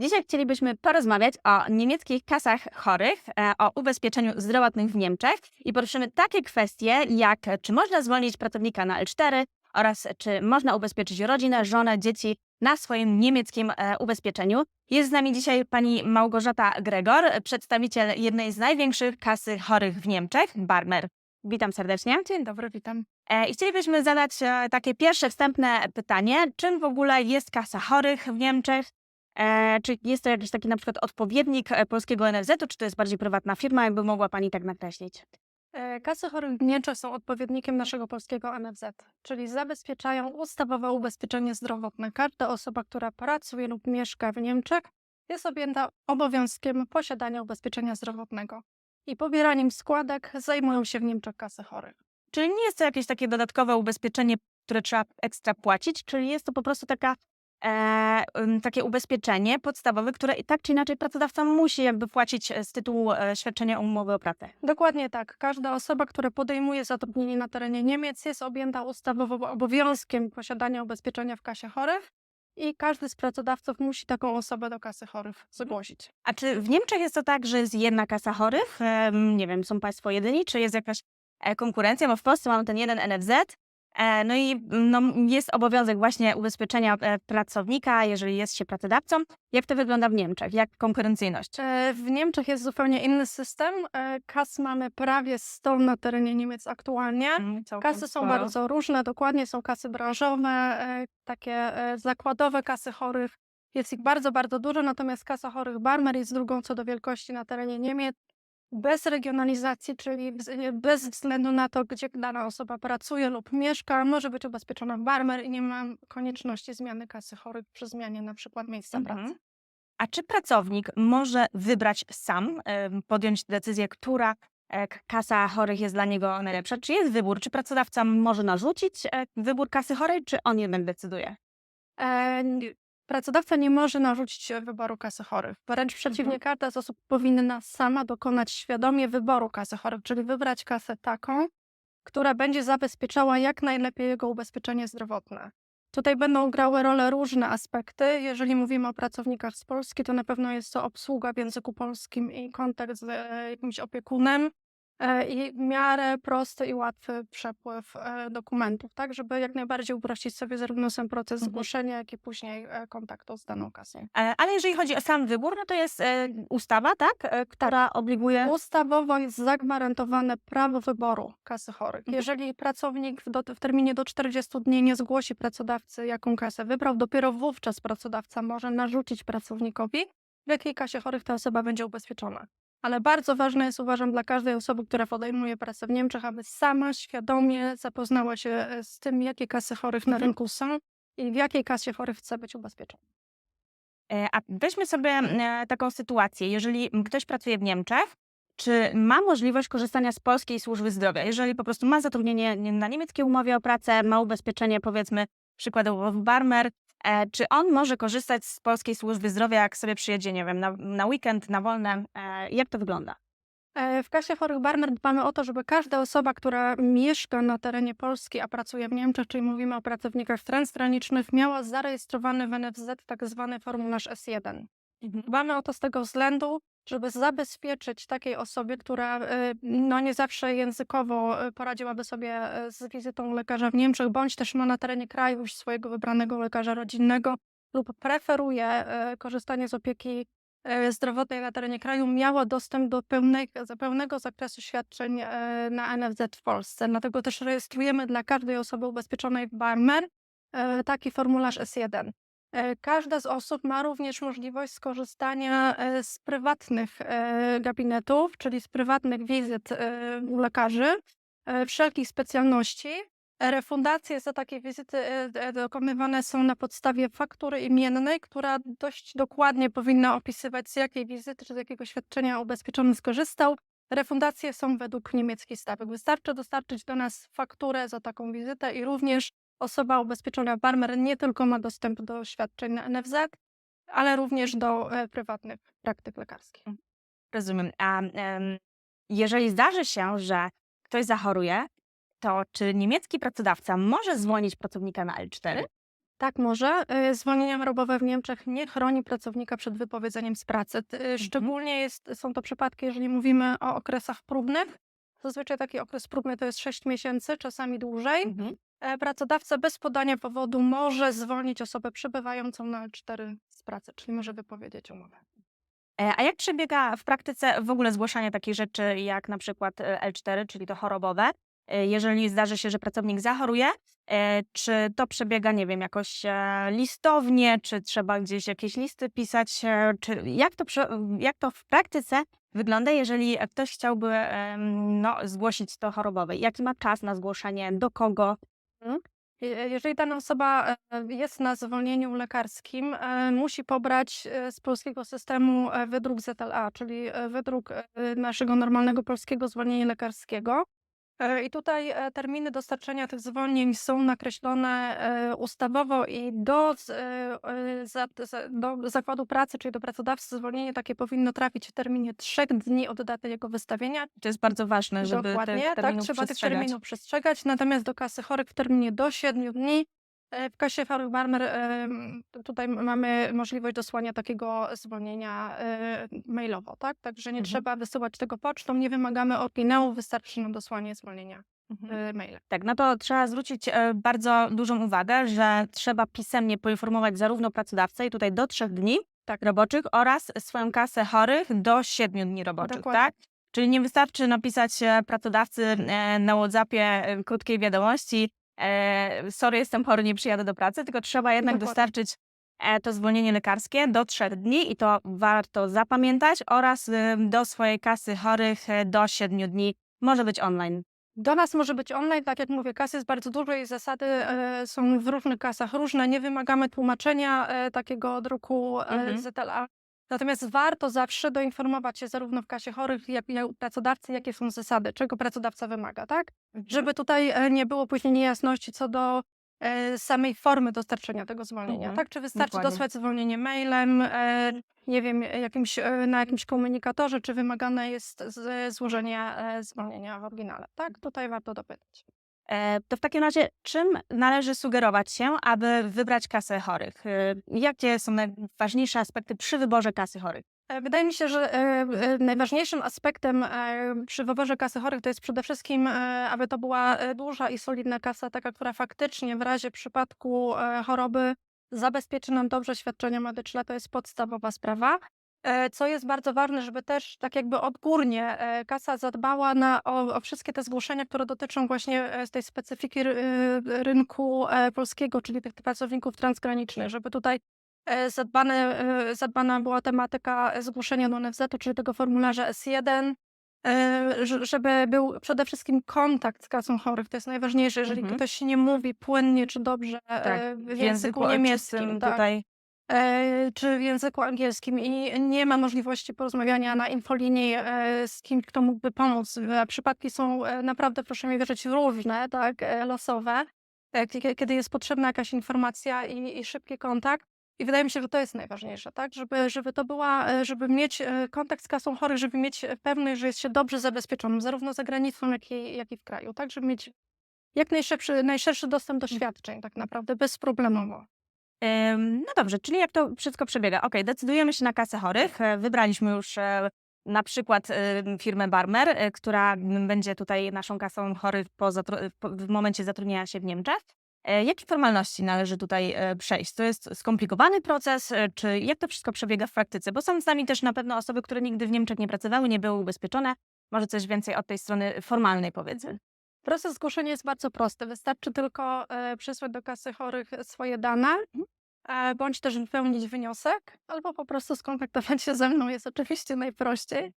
Dzisiaj chcielibyśmy porozmawiać o niemieckich kasach chorych, e, o ubezpieczeniu zdrowotnym w Niemczech i poruszymy takie kwestie, jak czy można zwolnić pracownika na L4 oraz czy można ubezpieczyć rodzinę, żonę, dzieci na swoim niemieckim e, ubezpieczeniu. Jest z nami dzisiaj pani Małgorzata Gregor, przedstawiciel jednej z największych kasy chorych w Niemczech, Barmer. Witam serdecznie. Dzień dobry, witam. E, I chcielibyśmy zadać takie pierwsze wstępne pytanie, czym w ogóle jest kasa chorych w Niemczech? E, czy jest to jakiś taki na przykład odpowiednik e, polskiego NFZ-u, czy to jest bardziej prywatna firma, jakby mogła Pani tak nakreślić? E, Kasy chorych w Niemczech są odpowiednikiem naszego polskiego NFZ, czyli zabezpieczają ustawowe ubezpieczenie zdrowotne. Każda osoba, która pracuje lub mieszka w Niemczech, jest objęta obowiązkiem posiadania ubezpieczenia zdrowotnego. I pobieraniem składek zajmują się w Niemczech kasy chorych. Czyli nie jest to jakieś takie dodatkowe ubezpieczenie, które trzeba ekstra płacić, czyli jest to po prostu taka, e, takie ubezpieczenie podstawowe, które i tak czy inaczej pracodawca musi jakby płacić e, z tytułu e, świadczenia umowy o pracę. Dokładnie tak. Każda osoba, która podejmuje zatrudnienie na terenie Niemiec, jest objęta ustawowym obowiązkiem posiadania ubezpieczenia w kasie chorych. I każdy z pracodawców musi taką osobę do kasy chorych zgłosić. A czy w Niemczech jest to tak, że jest jedna kasa chorych? Nie wiem, są Państwo jedyni, czy jest jakaś e, konkurencja? Bo w Polsce mamy ten jeden NFZ, no i no, jest obowiązek właśnie ubezpieczenia e, pracownika, jeżeli jest się pracodawcą. Jak to wygląda w Niemczech? Jak konkurencyjność? E, W Niemczech jest zupełnie inny system. E, Kas mamy prawie 100 na terenie Niemiec aktualnie. Mm, Kasy są sporo. bardzo różne, dokładnie są kasy branżowe, e, takie e, zakładowe kasy chorych. Jest ich bardzo, bardzo dużo, natomiast kasa chorych Barmer jest drugą co do wielkości na terenie Niemiec. Bez regionalizacji, czyli e, bez względu na to, gdzie dana osoba pracuje lub mieszka, może być ubezpieczona w Barmer i nie ma konieczności zmiany kasy chorych przy zmianie na przykład miejsca Mhm. pracy. A czy pracownik może wybrać sam, podjąć decyzję, która e, kasa chorych jest dla niego najlepsza? Czy jest wybór? Czy pracodawca może narzucić e, wybór kasy chorej, czy on jednak decyduje? Pracodawca nie może narzucić e, wyboru kasy chorych. Wręcz przeciwnie, Mhm. każda z osób powinna sama dokonać świadomie wyboru kasy chorych, czyli wybrać kasę taką, która będzie zabezpieczała jak najlepiej jego ubezpieczenie zdrowotne. Tutaj będą grały rolę różne aspekty. Jeżeli mówimy o pracownikach z Polski, to na pewno jest to obsługa w języku polskim i kontakt z e, jakimś opiekunem i w miarę prosty i łatwy przepływ e, dokumentów, tak, żeby jak najbardziej uprościć sobie zarówno sam proces Mhm. zgłoszenia, jak i później e, kontaktu z daną kasą. E, Ale jeżeli chodzi o sam wybór, no to jest e, ustawa, tak? E, która obliguje. Ustawowo jest zagwarantowane prawo wyboru kasy chorych. Mhm. Jeżeli pracownik w, do, w terminie do 40 dni nie zgłosi pracodawcy, jaką kasę wybrał, dopiero wówczas pracodawca może narzucić pracownikowi, w jakiej kasie chorych ta osoba będzie ubezpieczona. Ale bardzo ważne jest, uważam, dla każdej osoby, która podejmuje pracę w Niemczech, aby sama świadomie zapoznała się e, z tym, jakie kasy chorych na Mhm. rynku są i w jakiej kasie chorych chce być ubezpieczona. E, A weźmy sobie e, taką sytuację, jeżeli ktoś pracuje w Niemczech, czy ma możliwość korzystania z polskiej służby zdrowia? Jeżeli po prostu ma zatrudnienie nie- na niemieckiej umowie o pracę, ma ubezpieczenie, powiedzmy, przykładowo w Barmer, czy on może korzystać z polskiej służby zdrowia, jak sobie przyjedzie, nie wiem, na, na weekend, na wolne? E, Jak to wygląda? E, W kasie chorych Barmer dbamy o to, żeby każda osoba, która mieszka na terenie Polski, a pracuje w Niemczech, czyli mówimy o pracownikach transgranicznych, miała zarejestrowany w NFZ tak zwany formularz S1. Dbamy o to z tego względu, żeby zabezpieczyć takiej osobie, która e, no nie zawsze językowo e, poradziłaby sobie e, z wizytą lekarza w Niemczech, bądź też ma na terenie kraju już swojego wybranego lekarza rodzinnego lub preferuje korzystanie z opieki zdrowotnej na terenie kraju, miała dostęp do pełnego, pełnego zakresu świadczeń na NFZ w Polsce. Dlatego też rejestrujemy dla każdej osoby ubezpieczonej w Barmer taki formularz S1. E, Każda z osób ma również możliwość skorzystania e, z prywatnych e, gabinetów, czyli z prywatnych wizyt u lekarzy wszelkich specjalności. Refundacje za takie wizyty dokonywane są na podstawie faktury imiennej, która dość dokładnie powinna opisywać, z jakiej wizyty czy z jakiego świadczenia ubezpieczony skorzystał. Refundacje są według niemieckich stawek. Wystarczy dostarczyć do nas fakturę za taką wizytę i również osoba ubezpieczona w Barmer nie tylko ma dostęp do świadczeń na NFZ, ale również do e, prywatnych praktyk lekarskich. Rozumiem. A jeżeli zdarzy się, że ktoś zachoruje, to czy niemiecki pracodawca może zwolnić pracownika na L4? Tak może. Y, Zwolnienie chorobowe w Niemczech nie chroni pracownika przed wypowiedzeniem z pracy. Y, Szczególnie jest, są to przypadki, jeżeli mówimy o okresach próbnych. Zazwyczaj taki okres próbny to jest 6 miesięcy, czasami dłużej. Mhm. E, Pracodawca bez podania powodu może zwolnić osobę przebywającą na L4 z pracy, czyli może wypowiedzieć umowę. E, A jak przebiega w praktyce w ogóle zgłaszanie takich rzeczy jak na przykład e, L4, czyli to chorobowe? Jeżeli zdarzy się, że pracownik zachoruje, czy to przebiega, nie wiem, jakoś listownie, czy trzeba gdzieś jakieś listy pisać, czy jak to, jak to w praktyce wygląda, jeżeli ktoś chciałby no, zgłosić to chorobowe? Jaki ma czas na zgłoszenie, do kogo? Je- Jeżeli dana osoba e, jest na zwolnieniu lekarskim, e, musi pobrać e, z polskiego systemu e, wydruk ZLA, czyli e, wydruk e, naszego normalnego polskiego zwolnienia lekarskiego. E, I tutaj e, terminy dostarczenia tych zwolnień są nakreślone e, ustawowo i do, do zakładu pracy, czyli do pracodawcy, zwolnienie takie powinno trafić w terminie trzech dni od daty jego wystawienia, To jest bardzo ważne, żeby Dokładnie, tak, trzeba tych terminów przestrzegać. Natomiast do kasy chorych w terminie do 7 dni. E, W kasie chorych Barmer tutaj mamy możliwość dosłania takiego zwolnienia e, mailowo, tak? Także nie Mhm. trzeba wysyłać tego pocztą, nie wymagamy oryginału, wystarczy nam dosłanie zwolnienia Mhm. e. Tak, no to trzeba zwrócić bardzo dużą uwagę, że trzeba pisemnie poinformować zarówno pracodawcę i tutaj do trzech dni Tak. roboczych oraz swoją kasę chorych do siedmiu dni roboczych, Dokładnie. tak? Czyli nie wystarczy napisać pracodawcy na WhatsAppie krótkiej wiadomości e, sorry, jestem chory, nie przyjadę do pracy, tylko trzeba jednak Dokładnie. dostarczyć e, to zwolnienie lekarskie do trzech dni i to warto zapamiętać oraz do swojej kasy chorych e, do siedmiu dni może być online. Do nas może być online, tak jak mówię, kas jest bardzo dużo i zasady e, są w różnych kasach różne. Nie wymagamy tłumaczenia e, takiego druku e, Mhm. ZLA. Natomiast warto zawsze doinformować się zarówno w kasie chorych, jak i u pracodawcy, jakie są zasady, czego pracodawca wymaga, tak? Żeby tutaj e, nie było później niejasności co do e, samej formy dostarczenia tego zwolnienia, Mhm. tak? Czy wystarczy Dokładnie. dosłać zwolnienie mailem, e, nie wiem, jakimś, na jakimś komunikatorze, czy wymagane jest złożenie zwolnienia w oryginale, tak? Tutaj warto dopytać. E, To w takim razie, czym należy sugerować się, aby wybrać kasę chorych? E, Jakie są najważniejsze aspekty przy wyborze kasy chorych? E, Wydaje mi się, że najważniejszym aspektem przy wyborze kasy chorych to jest przede wszystkim, aby to była duża i solidna kasa, taka, która faktycznie w razie przypadku choroby zabezpieczy nam dobrze świadczenia medyczne. To jest podstawowa sprawa. E, Co jest bardzo ważne, żeby też tak jakby odgórnie e, kasa zadbała na, o, o wszystkie te zgłoszenia, które dotyczą właśnie e, z tej specyfiki ry- rynku polskiego, czyli tych pracowników transgranicznych, żeby tutaj zadbane, zadbana była tematyka zgłoszenia do NFZ-u, czyli tego formularza S1, e, ż- żeby był przede wszystkim kontakt z kasą chorych. To jest najważniejsze, jeżeli Mhm. ktoś nie mówi płynnie czy dobrze e, w języku niemieckim, ojczystym tak, tutaj. E, czy w języku angielskim i nie ma możliwości porozmawiania na infolinii e, z kimś, kto mógłby pomóc. E, Przypadki są naprawdę, proszę mi wierzyć, różne, tak, losowe, kie- kiedy jest potrzebna jakaś informacja i, i szybki kontakt. I wydaje mi się, że to jest najważniejsze, tak? Żeby, żeby to była, żeby mieć kontakt z kasą chorych, żeby mieć pewność, że jest się dobrze zabezpieczonym, zarówno za granicą, jak i, jak i w kraju, tak? Żeby mieć jak najszerszy, najszerszy dostęp do świadczeń, tak naprawdę, bezproblemowo. No dobrze, czyli jak to wszystko przebiega? Okej, decydujemy się na kasę chorych. e, Wybraliśmy już e, na przykład firmę Barmer, e, która będzie tutaj naszą kasą chorych po w momencie zatrudnienia się w Niemczech. Jakie formalności należy tutaj przejść? To jest skomplikowany proces, czy jak to wszystko przebiega w praktyce? Bo są z nami też na pewno osoby, które nigdy w Niemczech nie pracowały, nie były ubezpieczone. Może coś więcej od tej strony formalnej powiedzmy. Proces zgłoszenia jest bardzo prosty. Wystarczy tylko e, przysłać do kasy chorych swoje dane, e, bądź też wypełnić wniosek, albo po prostu skontaktować się ze mną jest oczywiście najprościej.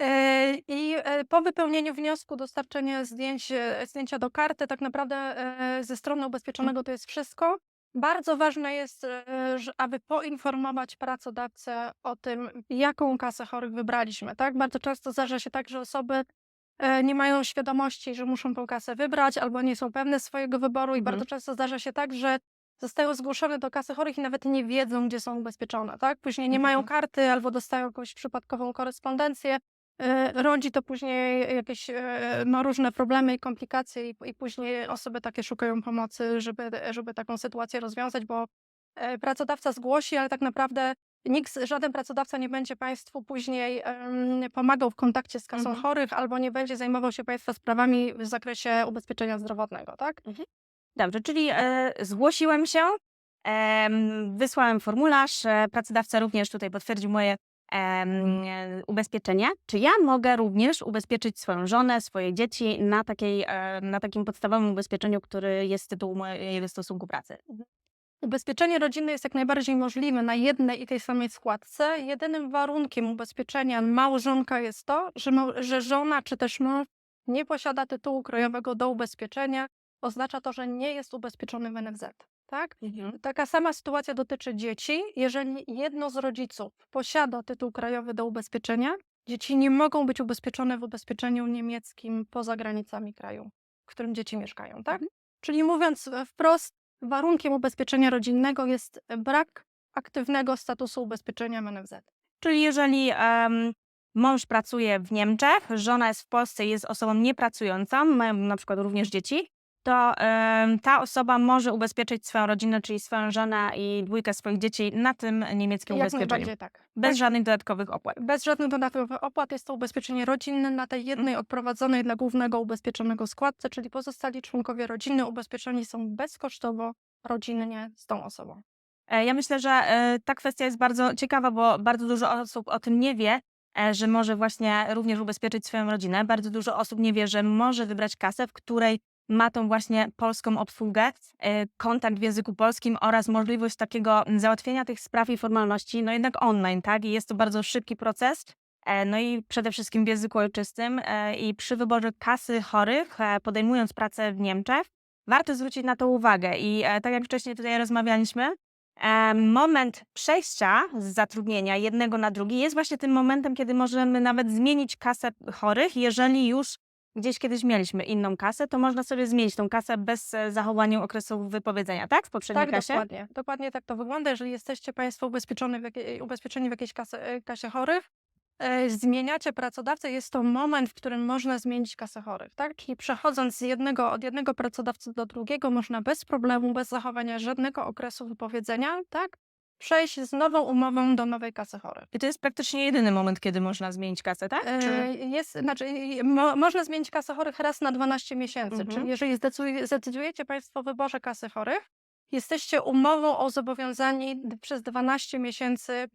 E, I po wypełnieniu wniosku dostarczenie zdjęć, zdjęcia do karty, tak naprawdę ze strony ubezpieczonego to jest wszystko. Bardzo ważne jest, aby poinformować pracodawcę o tym, jaką kasę chorych wybraliśmy. Tak? Bardzo często zdarza się tak, że osoby nie mają świadomości, że muszą tą kasę wybrać, albo nie są pewne swojego wyboru i Mhm. bardzo często zdarza się tak, że zostają zgłoszone do kasy chorych i nawet nie wiedzą, gdzie są ubezpieczone, tak? Później nie mają Mhm. karty albo dostają jakąś przypadkową korespondencję E, Rodzi to później jakieś e, no, różne problemy i komplikacje, i, i później osoby takie szukają pomocy, żeby, żeby taką sytuację rozwiązać, bo e, pracodawca zgłosi, ale tak naprawdę nikt, żaden pracodawca nie będzie Państwu później em, pomagał w kontakcie z kasą Mhm. chorych albo nie będzie zajmował się Państwa sprawami w zakresie ubezpieczenia zdrowotnego, tak? Dobrze, czyli e, zgłosiłem się, em, wysłałem formularz, e, pracodawca również tutaj potwierdził moje e, ubezpieczenie. Czy ja mogę również ubezpieczyć swoją żonę, swoje dzieci na, takiej, e, na takim podstawowym ubezpieczeniu, który jest z tytułu mojego stosunku pracy? Ubezpieczenie rodzinne jest jak najbardziej możliwe na jednej i tej samej składce. Jedynym warunkiem ubezpieczenia małżonka jest to, że, że żona czy też mąż nie posiada tytułu krajowego do ubezpieczenia. Oznacza to, że nie jest ubezpieczony w NFZ. Tak? Taka sama sytuacja dotyczy dzieci. Jeżeli jedno z rodziców posiada tytuł krajowy do ubezpieczenia, dzieci nie mogą być ubezpieczone w ubezpieczeniu niemieckim poza granicami kraju, w którym dzieci mieszkają. Tak? Mhm. Czyli mówiąc wprost, warunkiem ubezpieczenia rodzinnego jest brak aktywnego statusu ubezpieczenia NFZ. Czyli jeżeli em, mąż pracuje w Niemczech, żona jest w Polsce i jest osobą niepracującą, mają na przykład również dzieci, to ta osoba może ubezpieczyć swoją rodzinę, czyli swoją żonę i dwójkę swoich dzieci na tym niemieckim Jak ubezpieczeniu. tak. Bez tak. żadnych dodatkowych opłat. Bez żadnych dodatkowych opłat jest to ubezpieczenie rodzinne na tej jednej odprowadzonej dla głównego ubezpieczonego składce, czyli pozostali członkowie rodziny ubezpieczeni są bezkosztowo rodzinnie z tą osobą. E, Ja myślę, że e, ta kwestia jest bardzo ciekawa, bo bardzo dużo osób o tym nie wie, e, że może właśnie również ubezpieczyć swoją rodzinę. Bardzo dużo osób nie wie, że może wybrać kasę, w której ma tą właśnie polską obsługę, e, kontakt w języku polskim oraz możliwość takiego załatwienia tych spraw i formalności, no jednak online, tak? I jest to bardzo szybki proces. e, No i przede wszystkim w języku ojczystym e, i przy wyborze kasy chorych, podejmując pracę w Niemczech, warto zwrócić na to uwagę. I tak jak wcześniej tutaj rozmawialiśmy, moment przejścia z zatrudnienia jednego na drugi jest właśnie tym momentem, kiedy możemy nawet zmienić kasę chorych. Jeżeli już gdzieś kiedyś mieliśmy inną kasę, to można sobie zmienić tą kasę bez e, zachowania okresu wypowiedzenia, tak? W poprzedniej Tak, kasie? dokładnie. Dokładnie tak to wygląda. Jeżeli jesteście Państwo ubezpieczeni w, jakiej, ubezpieczeni w jakiejś kasę, e, kasie chorych, e, zmieniacie pracodawcę, jest to moment, w którym można zmienić kasę chorych, tak? Czyli przechodząc z jednego, od jednego pracodawcy do drugiego, można bez problemu, bez zachowania żadnego okresu wypowiedzenia, tak? Przejść z nową umową do nowej kasy chorych. I to jest praktycznie jedyny moment, kiedy można zmienić kasę, tak? E, Czy... Jest, znaczy, mo, można zmienić kasę chorych raz na 12 miesięcy. Mhm. Czyli jeżeli zdecyduj- zdecydujecie Państwo o wyborze kasy chorych, jesteście umową o zobowiązani przez 12 miesięcy,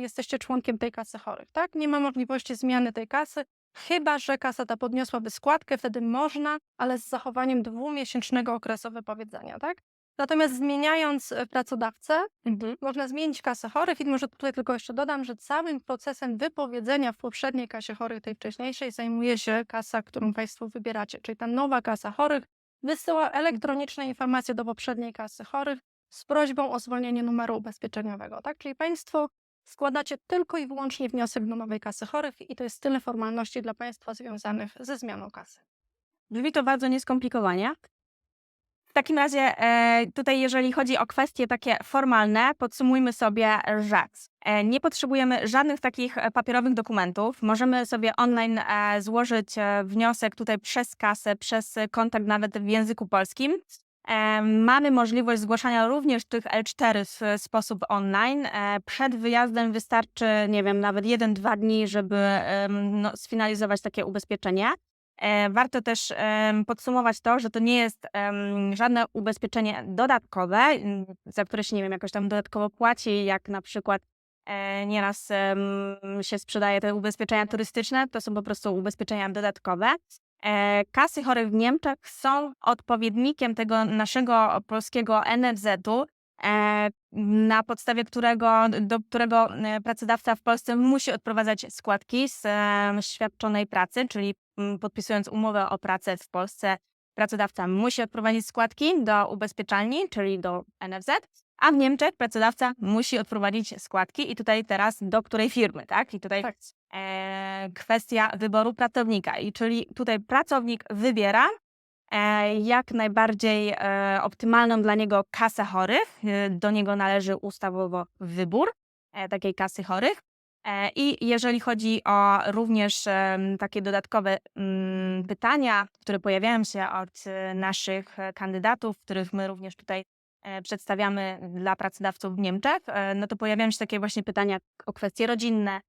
jesteście członkiem tej kasy chorych. Tak? Nie ma możliwości zmiany tej kasy, chyba że kasa ta podniosłaby składkę, wtedy można, ale z zachowaniem dwumiesięcznego okresu wypowiedzenia. Tak? Natomiast zmieniając e, pracodawcę, Mhm. można zmienić kasę chorych i może tutaj tylko jeszcze dodam, że całym procesem wypowiedzenia w poprzedniej kasie chorych, tej wcześniejszej, zajmuje się kasa, którą Państwo wybieracie. Czyli ta nowa kasa chorych wysyła elektroniczne informacje do poprzedniej kasy chorych z prośbą o zwolnienie numeru ubezpieczeniowego. Tak? Czyli Państwo składacie tylko i wyłącznie wniosek do nowej kasy chorych i to jest tyle formalności dla Państwa związanych ze zmianą kasy. Brzmi to bardzo nieskomplikowanie. W takim razie e, tutaj, jeżeli chodzi o kwestie takie formalne, podsumujmy sobie, że e, nie potrzebujemy żadnych takich e, papierowych dokumentów. Możemy sobie online złożyć wniosek tutaj przez kasę, przez kontakt nawet w języku polskim. Mamy możliwość zgłaszania również tych L4 w sposób online. Przed wyjazdem wystarczy, nie wiem, nawet 1-2 dni, żeby no, sfinalizować takie ubezpieczenie. E, Warto też podsumować to, że to nie jest żadne ubezpieczenie dodatkowe, za które się, nie wiem, jakoś tam dodatkowo płaci, jak na przykład e, nieraz się sprzedaje te ubezpieczenia turystyczne, to są po prostu ubezpieczenia dodatkowe. E, Kasy chorych w Niemczech są odpowiednikiem tego naszego polskiego NFZ-u, na podstawie którego, do którego e, pracodawca w Polsce musi odprowadzać składki z e, świadczonej pracy, czyli m, podpisując umowę o pracę w Polsce, pracodawca musi odprowadzić składki do ubezpieczalni, czyli do NFZ, a w Niemczech pracodawca musi odprowadzić składki i tutaj teraz do której firmy, tak? I tutaj Tak. e, kwestia wyboru pracownika, i czyli tutaj pracownik wybiera e, jak najbardziej e, optymalną dla niego kasę chorych. E, Do niego należy ustawowo wybór e, takiej kasy chorych. E, I jeżeli chodzi o również takie dodatkowe mm, pytania, które pojawiają się od e, naszych e, kandydatów, których my również tutaj e, przedstawiamy dla pracodawców w Niemczech, e, no to pojawiają się takie właśnie pytania o kwestie rodzinne, e,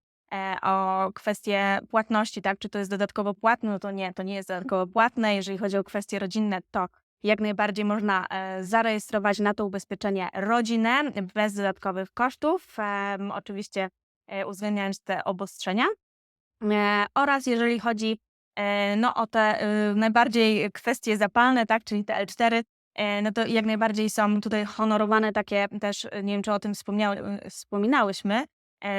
o kwestie płatności, tak? Czy to jest dodatkowo płatne? No to nie, to nie jest dodatkowo płatne. Jeżeli chodzi o kwestie rodzinne, to jak najbardziej można e, zarejestrować na to ubezpieczenie rodzinę bez dodatkowych kosztów, oczywiście e, uwzględniając te obostrzenia. E, Oraz jeżeli chodzi e, no, o te najbardziej kwestie zapalne, tak, czyli te L4, e, no to jak najbardziej są tutaj honorowane takie też, e, nie wiem czy o tym wspominałyśmy, e,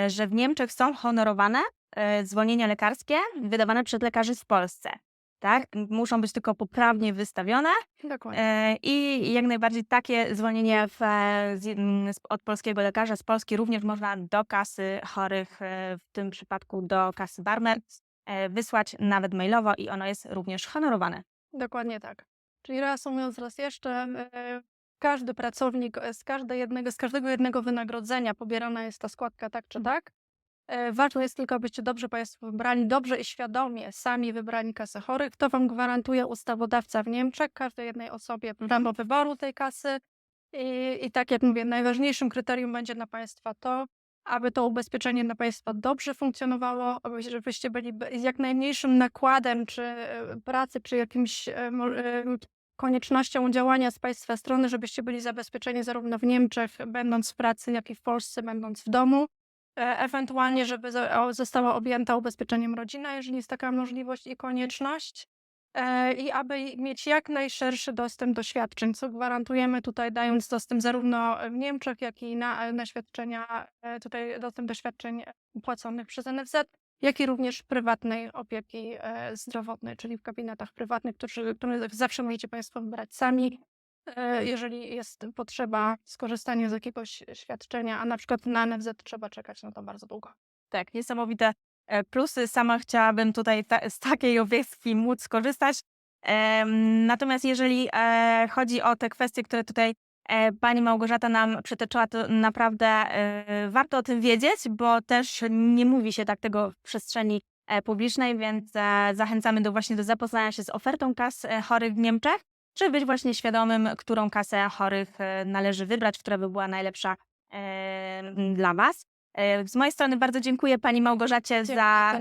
że w Niemczech są honorowane e, zwolnienia lekarskie wydawane przez lekarzy w Polsce. Tak? Muszą być tylko poprawnie wystawione Dokładnie. e, i jak najbardziej takie zwolnienie w, e, z, mm, z- od polskiego lekarza z Polski również można do kasy chorych, e, w tym przypadku do kasy Barmer, e, wysłać nawet mailowo i ono jest również honorowane. Dokładnie tak. Czyli reasumując raz jeszcze, e, każdy pracownik e, z, jednego, z każdego jednego wynagrodzenia pobierana jest ta składka tak czy tak. E, Ważne jest tylko, abyście dobrze Państwo wybrali, dobrze i świadomie sami wybrali kasę chorych. To Wam gwarantuje ustawodawca w Niemczech, każdej jednej osobie prawo wyboru tej kasy. I, I tak jak mówię, najważniejszym kryterium będzie dla Państwa to, aby to ubezpieczenie dla Państwa dobrze funkcjonowało, żebyście byli z jak najmniejszym nakładem czy e, pracy, czy jakimś koniecznością działania z Państwa strony, żebyście byli zabezpieczeni zarówno w Niemczech, będąc w pracy, jak i w Polsce, będąc w domu. E, Ewentualnie, żeby została objęta ubezpieczeniem rodzina, jeżeli jest taka możliwość i konieczność. E, I aby mieć jak najszerszy dostęp do świadczeń, co gwarantujemy tutaj, dając dostęp zarówno w Niemczech, jak i na, na świadczenia, e, tutaj dostęp do świadczeń płaconych przez NFZ, jak i również prywatnej opieki e, zdrowotnej, czyli w gabinetach prywatnych, które zawsze możecie Państwo wybrać sami. E, Jeżeli jest potrzeba skorzystania z jakiegoś świadczenia, a na przykład na NFZ trzeba czekać na to bardzo długo. Tak, niesamowite e, plusy. Sama chciałabym tutaj ta, z takiej opieki móc skorzystać. Natomiast jeżeli chodzi o te kwestie, które tutaj pani Małgorzata nam przytoczyła, to naprawdę e, warto o tym wiedzieć, bo też nie mówi się tak tego w przestrzeni e, publicznej, więc e, zachęcamy do właśnie do zapoznania się z ofertą kas e, chorych w Niemczech, żeby być właśnie świadomym, którą kasę chorych e, należy wybrać, która by była najlepsza e, dla was. E, Z mojej strony bardzo dziękuję Pani Małgorzacie Dziękuję za,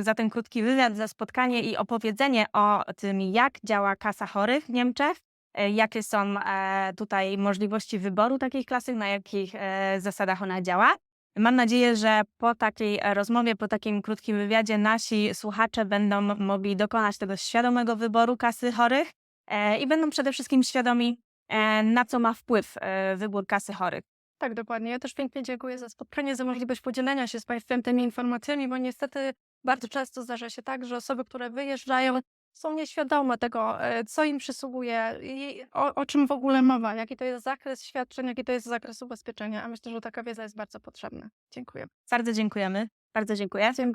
za ten krótki wywiad, za spotkanie i opowiedzenie o tym, jak działa kasa chorych w Niemczech, e, jakie są e, tutaj możliwości wyboru takiej klasy, na jakich e, zasadach ona działa. Mam nadzieję, że po takiej e, rozmowie, po takim krótkim wywiadzie nasi słuchacze będą mogli dokonać tego świadomego wyboru kasy chorych e, i będą przede wszystkim świadomi, e, na co ma wpływ e, wybór kasy chorych. Tak, dokładnie. Ja też pięknie dziękuję za spotkanie, za możliwość podzielenia się z Państwem tymi informacjami, bo niestety bardzo często zdarza się tak, że osoby, które wyjeżdżają, są nieświadome tego, e, co im przysługuje i o, o czym w ogóle mowa, jaki to jest zakres świadczeń, jaki to jest zakres ubezpieczenia. A myślę, że taka wiedza jest bardzo potrzebna. Dziękuję. Bardzo dziękujemy. Bardzo dziękuję. Dziękuję.